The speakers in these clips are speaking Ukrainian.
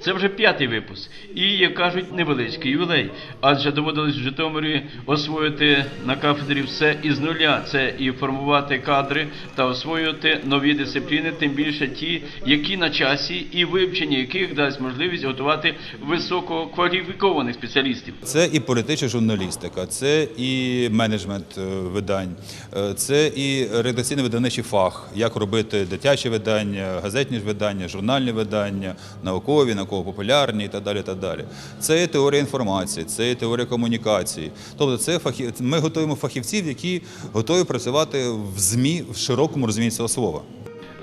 Це вже п'ятий випуск, і, як кажуть, невеличкий ювілей, адже доводилось в Житомирі освоїти на кафедрі все із нуля. Це і формувати кадри та освоювати нові дисципліни, тим більше ті, які на часі, і вивчення яких дасть можливість готувати висококваліфікованих спеціалістів. Це і політична журналістика, це і менеджмент е, видань, е, це і редакційний видавничий фах, як робити дитячі видання, газетні видання, журнальні видання, наукові, науково-популярні і так далі. Так далі. Це і теорія інформації, це і теорія комунікації. Тобто, це фахів... ми готуємо фахівців, які готові працювати в ЗМІ в широкому розумінні цього слова.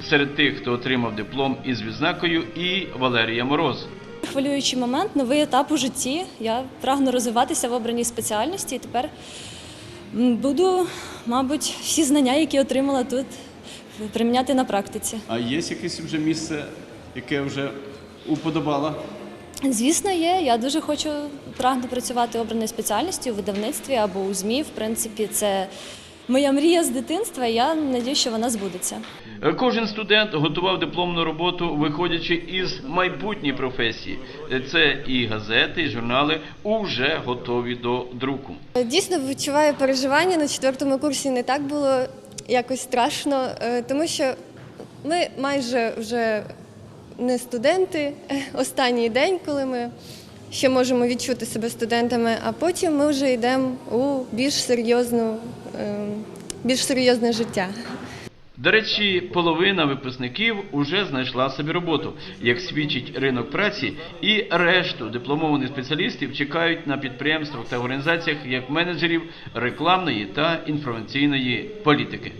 Серед тих, хто отримав диплом із відзнакою, і Валерія Мороз. Хвилюючий момент, новий етап у житті. Я прагну розвиватися в обраній спеціальності і тепер буду, мабуть, всі знання, які отримала тут, приміняти на практиці. А є якесь вже місце, яке вже уподобала? Звісно, є. Я дуже хочу прагну працювати в обраній спеціальності у видавництві або у ЗМІ. В принципі, це моя мрія з дитинства. і Я надію, що вона збудеться. Кожен студент готував дипломну роботу, виходячи із майбутньої професії. Це і газети, і журнали уже готові до друку. Дійсно відчуваю переживання на четвертому курсі. Не так було якось страшно, е, тому що ми майже вже не студенти. Останній день, коли ми ще можемо відчути себе студентами, а потім ми вже йдемо у більш серйозну, е, більш серйозне життя. До речі, половина випускників уже знайшла собі роботу, як свідчить ринок праці, і решту дипломованих спеціалістів чекають на підприємствах та організаціях як менеджерів рекламної та інформаційної політики.